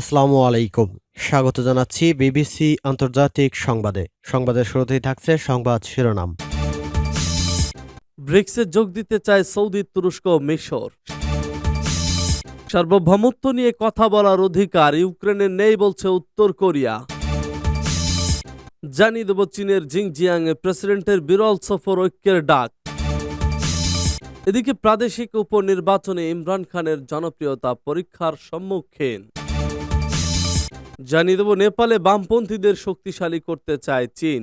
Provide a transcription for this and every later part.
আসসালামু আলাইকুম। স্বাগত জানাচ্ছি বিবিসি আন্তর্জাতিক সংবাদে। সংবাদের শুরুতেই থাকছে সংবাদ শিরোনাম। ব্রিক্সে যোগ দিতে চায় সৌদি তুরস্ক মিশর। সার্বভৌমত্ব নিয়ে কথা বলার অধিকার ইউক্রেনের নেই বলছে উত্তর কোরিয়া। জানিয়ে দেব চীনের জিংজিয়াং প্রেসিডেন্টের বিরল সফর ঐক্যের ডাক। এদিকে প্রাদেশিক উপনির্বাচনে ইমরান খানের জনপ্রিয়তা পরীক্ষার সম্মুখীন। জানিয়ে দেব নেপালে বামপন্থীদের শক্তিশালী করতে চায় চীন।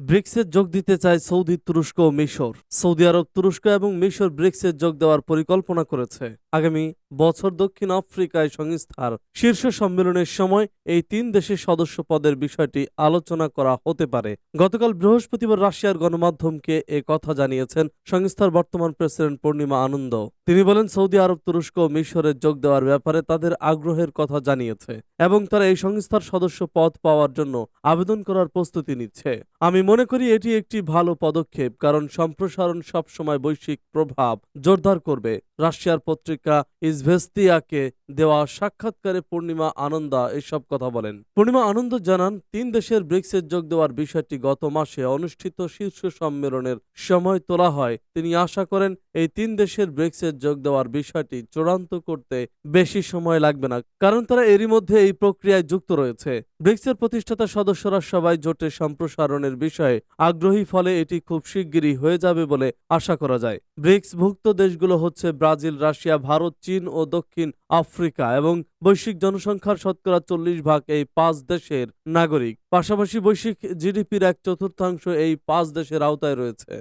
ব্রিক্সে যোগ দিতে চায় সৌদি, তুরস্ক ও মিশর। সৌদি আরব, তুরস্ক এবং মিশর ব্রিক্সে যোগ দেওয়ার পরিকল্পনা করেছে। আগামী বছর দক্ষিণ আফ্রিকায় সংস্থার শীর্ষ সম্মেলনের সময় এই তিন দেশের সদস্য পদের বিষয়টি আলোচনা করা হতে পারে। গতকাল বৃহস্পতিবার রাশিয়ার গণমাধ্যমকে এ কথা জানিয়েছেন সংস্থার বর্তমান প্রেসিডেন্ট পূর্ণিমা আনন্দ। তিনি বলেন, সৌদি আরব, তুরস্ক ও মিশরে যোগ দেওয়ার ব্যাপারে তাদের আগ্রহের কথা জানিয়েছে। এবং তারা এই সংস্থার সদস্য পদ পাওয়ার জন্য আবেদন করার প্রস্তুতি নিচ্ছে। আমি মনে করি এটি একটি ভালো পদক্ষেপ, কারণ সম্প্রসারণ সবসময় বৈশ্বিক প্রভাব জোরদার করবে। রাশিয়ার পত্রিকা ইজভেস্তিয়াকে দেওয়া সাক্ষাৎকারে পূর্ণিমা আনন্দা এসব কথা বলেন। পূর্ণিমা আনন্দ জানান, তিন দেশের ব্রিক্সের যোগ দেওয়ার বিষয়টি গত মাসে অনুষ্ঠিত শীর্ষ সম্মেলনের সময় তোলা হয়। তিনি আশা করেন, এই তিন দেশের ব্রিক্সের যোগ দেওয়ার বিষয়টি চূড়ান্ত করতে বেশি সময় লাগবে না, কারণ তারা এরই মধ্যে এই প্রক্রিয়ায় যুক্ত রয়েছে। ব্রিক্সের প্রতিষ্ঠাতা সদস্যরা সবাই জোটের সম্প্রসারণের বিষয়ে আগ্রহী, ফলে এটি খুব শিগগিরই হয়ে যাবে বলে আশা করা যায়। ব্রিক্স ভুক্ত দেশগুলো হচ্ছে ব্রাজিল, রাশিয়া, ভারত, চীন ও দক্ষিণ আফ্রিকা এবং বৈশ্বিক জনসংখ্যার শতকরা চল্লিশ ভাগ এই পাঁচ দেশের নাগরিক। পাশাপাশি বৈশ্বিক জিডিপির এক চতুর্থাংশ এই পাঁচ দেশের আওতায় রয়েছে।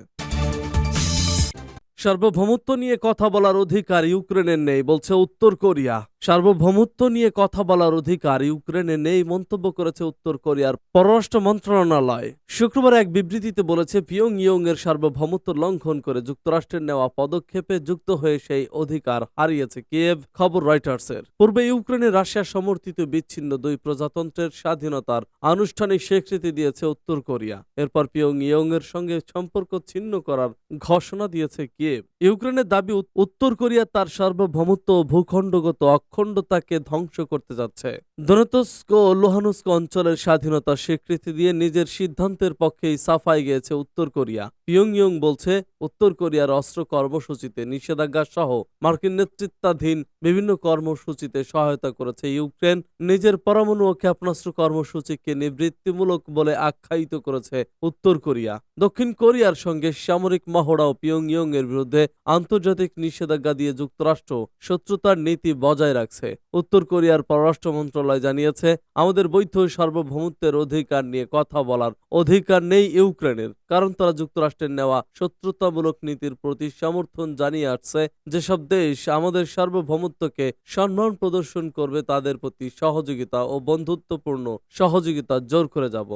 সার্বভৌমত্ব নিয়ে কথা বলার অধিকার ইউক্রেনের নেই, বলছে উত্তর কোরিয়া। সার্বভৌমত্ব নিয়ে কথা বলার অধিকার ইউক্রেনে নেই মন্তব্য করেছে উত্তর কোরিয়ার পররাষ্ট্র মন্ত্রণালয়। শুক্রবার এক বিবৃতিতে বলেছে পিয়ং ইয়ং এর সার্বভৌমত্ব লঙ্ঘন করে যুক্তরাষ্ট্রের নেওয়া পদক্ষেপে যুক্ত হয়ে সেই অধিকার হারিয়েছে কিয়েভ, খবর রয়টার্সের। পূর্বে ইউক্রেনে রাশিয়া সমর্থিত বিচ্ছিন্ন দুই প্রজাতন্ত্রের স্বাধীনতার আনুষ্ঠানিক স্বীকৃতি দিয়েছে উত্তর কোরিয়া। এরপর পিয়ং ইয়ং এর সঙ্গে সম্পর্ক ছিন্ন করার ঘোষণা দিয়েছে কিয়েভ। ইউক্রেনের দাবি, উত্তর কোরিয়া তার সার্বভৌমত্ব ও ভূখণ্ডগত অখণ্ডতাকে ধ্বংস করতে যাচ্ছে। দনেতস্ক ও লোহানুস্ক অঞ্চলের স্বাধীনতা স্বীকৃতি দিয়ে নিজের সিদ্ধান্তের পক্ষেই সাফাই গিয়েছে উত্তর কোরিয়া। পিয়ংইয়ং বলছে, উত্তর কোরিয়ার অস্ত্র কর্মসূচিতে নিষেধাজ্ঞা সহ মার্কিন নেতৃত্বাধীন বিভিন্ন কর্মসূচিতে সহায়তা করেছে ইউক্রেন। নিজের পরমাণু ও ক্ষেপণাস্ত্র কর্মসূচিকে নিবৃত্তিমূলক বলে আখ্যায়িত করেছে উত্তর কোরিয়া। দক্ষিণ কোরিয়ার সঙ্গে সামরিক মহড়া ও পিয়ংইয়ং এর বিরুদ্ধে আন্তর্জাতিক নিষেধাজ্ঞা দিয়ে যুক্তরাষ্ট্র শত্রুতার নীতি বজায় রাখছে। উত্তর কোরিয়ার পররাষ্ট্র মন্ত্রণালয় জানিয়েছে, আমাদের বৈধ সার্বভৌমত্বের অধিকার নিয়ে কথা বলার অধিকার নেই ইউক্রেনের, কারণ তারা যুক্তরাষ্ট্রের নেওয়া শত্রুতামূলক নীতির প্রতি সমর্থন জানিয়ে আসছে। যেসব দেশ আমাদের সার্বভৌমত্বকে সম্মান প্রদর্শন করবে, তাদের প্রতি সহযোগিতা ও বন্ধুত্বপূর্ণ সহযোগিতা জোর করে যাব।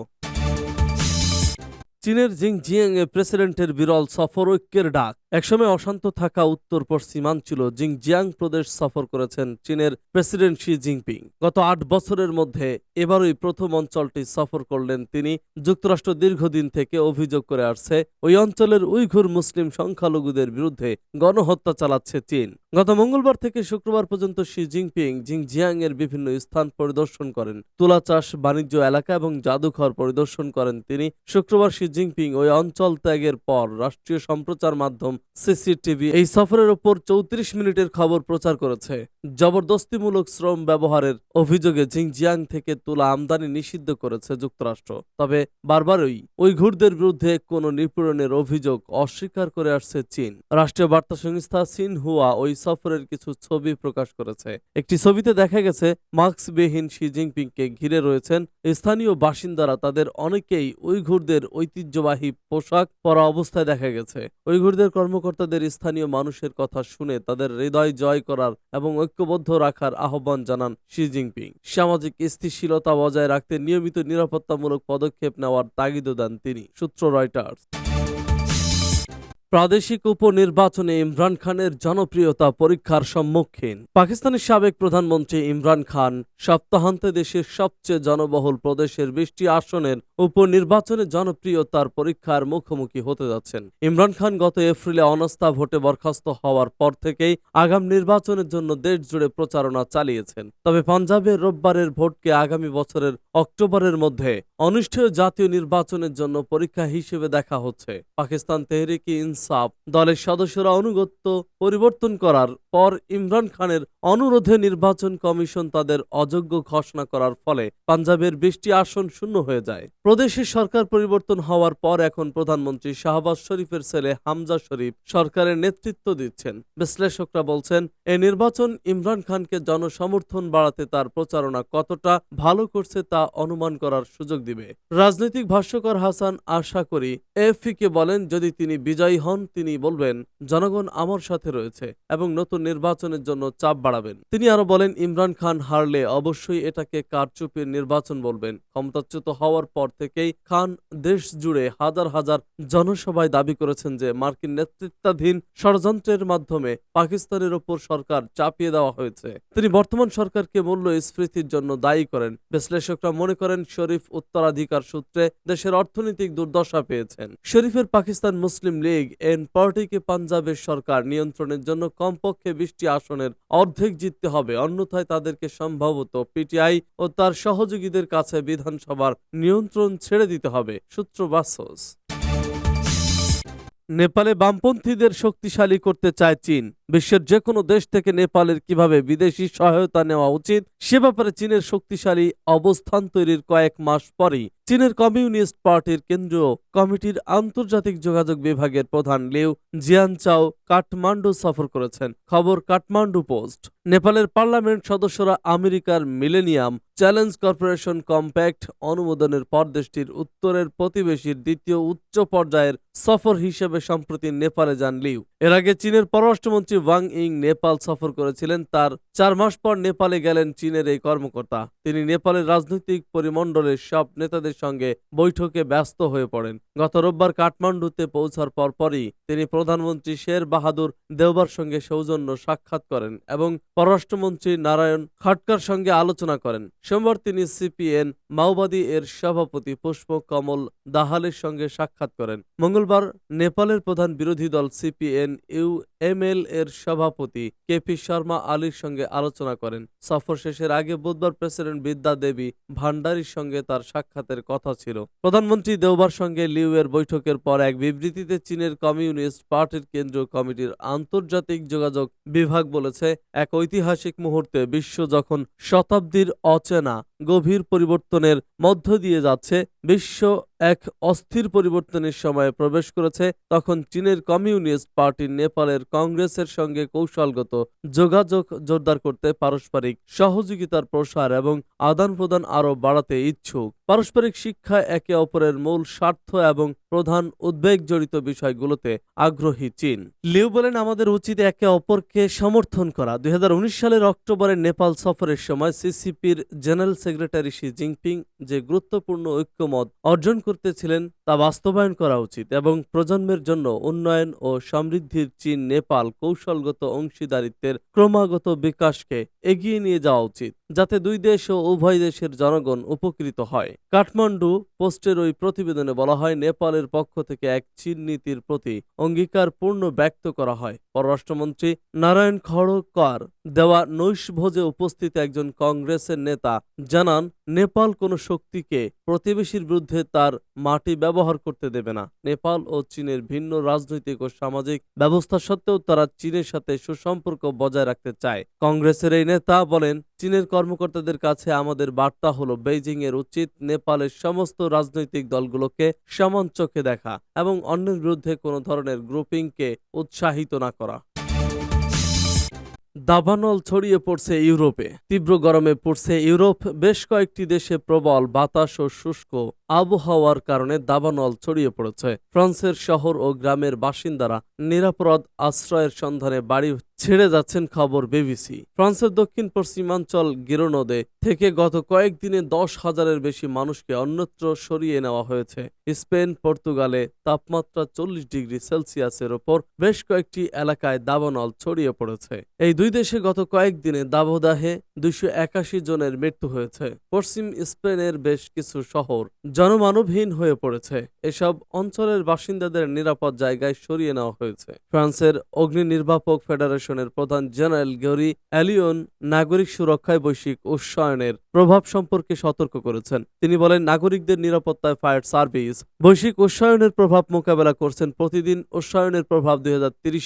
চীনের জিংজিয়াং এ প্রেসিডেন্টের বিরল সফর ঐক্যের ডাক। একসময় অশান্ত থাকা উত্তর পশ্চিমাঞ্চল জিংজিয়াং প্রদেশ সফর করেছেন চীনের প্রেসিডেন্ট শি জিনপিং। গত আট বছরের মধ্যে এবারই প্রথম অঞ্চলটি সফর করলেন তিনি। যুক্তরাষ্ট্র দীর্ঘদিন থেকে অভিযোগ করে আসছে, ওই অঞ্চলের উইঘুর মুসলিম সংখ্যালঘুদের বিরুদ্ধে গণহত্যা চালাচ্ছে চীন। গত মঙ্গলবার থেকে শুক্রবার পর্যন্ত শি জিনপিং জিংজিয়াং এর বিভিন্ন স্থান পরিদর্শন করেন। তুলা চাষ বাণিজ্য এলাকা এবং জাদুঘর পরিদর্শন করেন তিনি। শুক্রবার শি জিনপিং ওই অঞ্চল ত্যাগের পর রাষ্ট্রীয় সম্প্রচার মাধ্যম সিসিটিভি এই সফরের ওপর চৌত্রিশ মিনিটের খবর প্রচার করেছে। জবরদস্তিমূলক শ্রম ব্যবহারের অভিযোগে জিংজিয়াং থেকে তুলা আমদানি নিষিদ্ধ করেছে যুক্তরাষ্ট্র। তবে বারবারই বিরুদ্ধে কোনো নিপীড়নের অভিযোগ অস্বীকার করে আসছে চীন। রাষ্ট্রীয় বার্তা সংস্থা সিনহুয়া ওই সফরের কিছু ছবি প্রকাশ করেছে। একটি ছবিতে দেখা গেছে মাস্কবিহীন শি জিনপিংকে ঘিরে রয়েছেন স্থানীয় বাসিন্দারা, তাদের অনেকেই উইঘুরদের ঐতিহ্যবাহী পোশাক পরা অবস্থায় দেখা গেছে। উইঘুরদের কর্মকর্তাদের স্থানীয় মানুষের কথা শুনে তাদের হৃদয় জয় করার এবং ঐক্যবদ্ধ রাখার আহ্বান জানান শি জিনপিং। সামাজিক স্থিতিশীলতা বজায় রাখতে নিয়মিত নিরাপত্তামূলক পদক্ষেপ নেওয়ার তাগিদও দেন তিনি, সূত্র রয়টার্স। প্রাদেশিক উপনির্বাচনে ইমরান খানের জনপ্রিয়তা পরীক্ষার সম্মুখীন। পাকিস্তানের সাবেক প্রধানমন্ত্রী ইমরান খান সপ্তাহান্তে দেশের সবচেয়ে জনবহুল প্রদেশের বৃষ্টি আসনের উপনির্বাচনে জনপ্রিয়তার পরীক্ষার মুখোমুখি হতে যাচ্ছেন। ইমরান খান গত এপ্রিলে অনাস্থা ভোটে বরখাস্ত হওয়ার পর থেকেই আগাম নির্বাচনের জন্য দেশ জুড়ে প্রচারণা চালিয়েছেন। তবে পাঞ্জাবের রোববারের ভোটকে আগামী বছরের অক্টোবরের মধ্যে অনুষ্ঠেয় জাতীয় নির্বাচনের জন্য পরীক্ষা হিসেবে দেখা হচ্ছে। পাকিস্তান তেহরিকি ইনসাফ, দলের সদস্যরা অনুগত্য পরিবর্তন করার পর ইমরান খানের অনুরোধে নির্বাচন কমিশন তাদের অযোগ্য ঘোষণা করার ফলে পাঞ্জাবের বৃষ্টি আসন শূন্য হয়ে যায়। প্রদেশে সরকার পরিবর্তন হওয়ার পর এখন প্রধানমন্ত্রী শাহবাজ শরীফের ছেলে হামজা শরীফ সরকারের নেতৃত্ব দিচ্ছেন। বিশ্লেষকরা বলছেন এই নির্বাচন ইমরান খানকে জনসমর্থন বাড়াতে তার প্রচারণা কতটা ভালো করছে তা অনুমান করার সুযোগ দিবে। রাজনৈতিক ভাষ্যকর হাসান আশা করি এএফপিকে বলেন, যদি তিনি বিজয়ী হন, তিনি বলবেন, জনগণ আমার সাথে রয়েছে এবং নতুন নির্বাচনের জন্য চাপ বাড়াবেন। তিনি আরও বলেন, ইমরান খান হারলে অবশ্যই এটাকে কারচুপির নির্বাচন বলবেন। ক্ষমতাচ্যুত হওয়ার পর থেকেই খান দেশ জুড়ে হাজার হাজার জনসভায় দাবি করেছেন যে মার্কিন নেতৃত্বাধীন ষড়যন্ত্রের মাধ্যমে পাকিস্তানের ওপর সরকার চাপিয়ে দেওয়া হয়েছে। তিনি বর্তমান সরকারকে মূল্যস্ফীতির জন্য দায়ী করেন। বিশ্লেষকরা মনে করেন, শরীফ উত্তরাধিকার সূত্রে দেশের অর্থনৈতিক দুর্দশা পেয়েছেন। শরীফের পাকিস্তান মুসলিম লীগ এন পার্টিকে পাঞ্জাবের সরকার নিয়ন্ত্রণের জন্য কমপক্ষে বিশটি আসনের অর্ধেক জিততে হবে, অন্যথায় তাদেরকে সম্ভবত পিটিআই ও তার সহযোগীদের কাছে বিধানসভার নিয়ন্ত্রণ ছেড়ে দিতে হবে, সূত্র বাসস। নেপালে বামপন্থীদের শক্তিশালী করতে চায় চীন। বিশ্বের যে কোনো দেশ থেকে নেপালের কীভাবে বিদেশি সহায়তা নেওয়া উচিত, সে ব্যাপারে চীনের শক্তিশালী অবস্থান তৈরির কয়েক মাস পরেই চীনের কমিউনিস্ট পার্টির কেন্দ্রীয় কমিটির আন্তর্জাতিক যোগাযোগ বিভাগের প্রধান লিউ জিয়ানচাও কাঠমান্ডু সফর করেছেন। খবর কাঠমান্ডু পোস্ট। নেপালের পার্লামেন্ট সদস্যরা আমেরিকার মিলেনিয়াম চ্যালেঞ্জ কর্পোরেশন কম্প্যাক্ট অনুমোদনের পর দেশটির উত্তরের প্রতিবেশীর দ্বিতীয় উচ্চ পর্যায়ের সফর হিসেবে সম্প্রতি নেপালে যান লিউ। এর আগে চীনের পররাষ্ট্রমন্ত্রী ওয়াং ইং নেপাল সফর করেছিলেন। তার চার মাস পর নেপালে গেলেন চীনের এই কর্মকর্তা। তিনি নেপালের রাজনৈতিক পরিমণ্ডলের সব নেতাদের সঙ্গে বৈঠকে ব্যস্ত হয়ে পড়েন। গত রোববার কাঠমান্ডুতে পৌঁছার পরপরই তিনি প্রধানমন্ত্রী শের বাহাদুর দেওবার সঙ্গে সৌজন্য সাক্ষাৎ করেন এবং পররাষ্ট্রমন্ত্রী নারায়ণ খাটকার সঙ্গে আলোচনা করেন। সোমবার তিনি সিপিএন মাওবাদী এর সভাপতি পুষ্প কমল দাহালের সঙ্গে সাক্ষাৎ করেন। মঙ্গলবার নেপালের প্রধান বিরোধী দল সিপিএন ইউ এমএল এর সভাপতি কেপি শর্মা আলীর সঙ্গে আলোচনা করেন। সফর শেষের আগে বুধবার প্রেসিডেন্ট বিদ্যা দেবী ভান্ডারীর সঙ্গে তার সাক্ষাতের কথা ছিল। প্রধানমন্ত্রী দেওবার সঙ্গে লিউ এর বৈঠকের পর এক বিবৃতিতে চীনের কমিউনিস্ট পার্টির কেন্দ্রীয় কমিটির আন্তর্জাতিক যোগাযোগ বিভাগ বলেছে, এক ঐতিহাসিক মুহূর্তে বিশ্ব যখন শতাব্দীর অচেনা, গভীর পরিবর্তনের মধ্য দিয়ে যাচ্ছে, বিশ্ব এক অস্থির পরিবর্তনের সময়ে প্রবেশ করেছে, তখন চীনের কমিউনিস্ট পার্টি নেপালের কংগ্রেসের সঙ্গে কৌশলগত যোগাযোগ জোরদার করতে পারস্পরিক সহযোগিতার প্রসার এবং আদান প্রদান আরও বাড়াতে ইচ্ছুক। পারস্পরিক শিক্ষা একে অপরের মূল স্বার্থ এবং প্রধান উদ্বেগ জড়িত বিষয়গুলোতে আগ্রহী চীন। লিউ বলেন, আমাদের উচিত একে অপরকে সমর্থন করা। দুই হাজার উনিশ সালের অক্টোবরে নেপাল সফরের সময় সিসিপির জেনারেল সেক্রেটারি শি জিনপিং যে গুরুত্বপূর্ণ ঐক্যমত অর্জন করতেছিলেন তা বাস্তবায়ন করা উচিত এবং প্রজন্মের জন্য উন্নয়ন ও সমৃদ্ধির চীন নেপাল কৌশলগত অংশীদারিত্বের ক্রমাগত বিকাশকে এগিয়ে নিয়ে যাওয়া উচিত, যাতে দুই দেশ ও উভয় দেশের জনগণ উপকৃত হয়। কাঠমান্ডু পোস্টের ওই প্রতিবেদনে বলা হয়, নেপালের পক্ষ থেকে এক চীন নীতির প্রতি অঙ্গীকার পূর্ণ ব্যক্ত করা হয়। পররাষ্ট্রমন্ত্রী নারায়ণ খড়কার দেওয়া নৈশ ভোজে উপস্থিত একজন কংগ্রেসের নেতা জানান, নেপাল কোনো শক্তিকে প্রতিবেশীর বিরুদ্ধে তার মাটি ব্যবহার করতে দেবে না। নেপাল ও চীনের ভিন্ন রাজনৈতিক ও সামাজিক ব্যবস্থা সত্ত্বেও তারা চীনের সাথে সুসম্পর্ক বজায় রাখতে চায়। কংগ্রেসের এই নেতা বলেন, চীনের কর্মকর্তাদের কাছে আমাদের বার্তা হলো বেইজিং এর উচিত নেপালের সমস্ত রাজনৈতিক দলগুলোকে সমান চোখে দেখা এবং অন্যের বিরুদ্ধে কোনো ধরনের গ্রুপিংকে উৎসাহিত না করা। দাবানল ছড়িয়ে পড়ছে ইউরোপে। তীব্র গরমে পড়ছে ইউরোপ। বেশ কয়েকটি দেশে প্রবল বাতাস ও শুষ্ক আবহাওয়ার কারণে দাবানল ছড়িয়ে পড়েছে। ফ্রান্সের শহর ও গ্রামের বাসিন্দারা নিরাপদ আশ্রয়ের সন্ধানে বাড়ি ছেড়ে যাচ্ছেন খবর বিবিসি। ফ্রান্সের দক্ষিণ পশ্চিমাঞ্চল গিরোনোদে থেকে গত কয়েকদিনে দশ হাজারের বেশি মানুষকে অন্যত্র সরিয়ে নেওয়া হয়েছে। স্পেন, পর্তুগালে তাপমাত্রা চল্লিশ ডিগ্রি সেলসিয়াসের ওপর বেশ কয়েকটি এলাকায় দাবানল ছড়িয়ে পড়েছে। এই দুই দেশে গত কয়েকদিনে দাবদাহে দুইশো একাশি জনের মৃত্যু হয়েছে। পশ্চিম স্পেনের বেশ কিছু শহর জনমানবহীন হয়ে পড়েছে। এসব অঞ্চলের বাসিন্দাদের নিরাপদ জায়গায় সরিয়ে নেওয়া হয়েছে। ফ্রান্সের অগ্নি নির্বাপক ফেডারেশনের প্রধান জেনারেল গেরি অ্যালিয়ন নাগরিক সুরক্ষায় বৈশ্বিক উষ্ণায়নের প্রভাব সম্পর্কে সতর্ক করেছেন। তিনি বলেন, নাগরিকদের নিরাপত্তায় ফায়ার সার্ভিস, বৈশ্বিক উষ্ণায়নের প্রভাব মোকাবেলা করছেন প্রতিদিন। উষ্ণায়নের প্রভাব দুই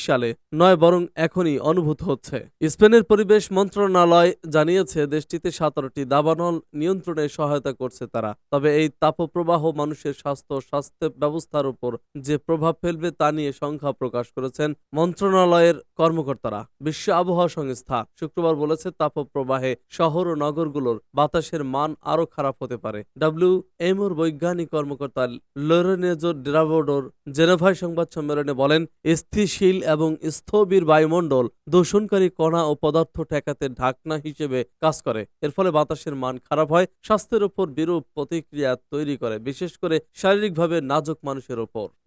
সালে নয়, বরং এখনই অনুভূত হচ্ছে। স্পেনের পরিবেশ মন্ত্রণালয় জানিয়েছে, দেশটিতে সতেরোটি দাবানল নিয়ন্ত্রণে সহায়তা করছে তারা। তবে এই তাপপ্রবাহ মানুষের স্বাস্থ্য স্বাস্থ্য ব্যবস্থার উপর যে প্রভাব ফেলবে তা নিয়ে সংখ্যা প্রকাশ করেছেন মন্ত্রণালয়ের কর্মকর্তারা। বিশ্ব আবহাওয়া সংস্থা শুক্রবার বলেছে, তাপপ্রবাহে শহর ও নগরগুলোর বাতাসের মান আরও খারাপ হতে পারে। ডাব্লিউ এমওর বৈজ্ঞানিক কর্মকর্তা লোরেনেজো ড্রাবোডোর জেনেভায় সংবাদ সম্মেলনে বলেন, স্থিতিশীল এবং স্থবির বায়ুমণ্ডল দূষণকারী কণা ও পদার্থ ঠেকাতে ঢাকনা হিসেবে কাজ করে। এর ফলে বাতাসের মান খারাপ হয়, স্বাস্থ্যের উপর বিরূপ প্রতিক্রিয়া তৈরি করে বিশেষ করে শারীরিকভাবে নাজুক মানুষের ওপর।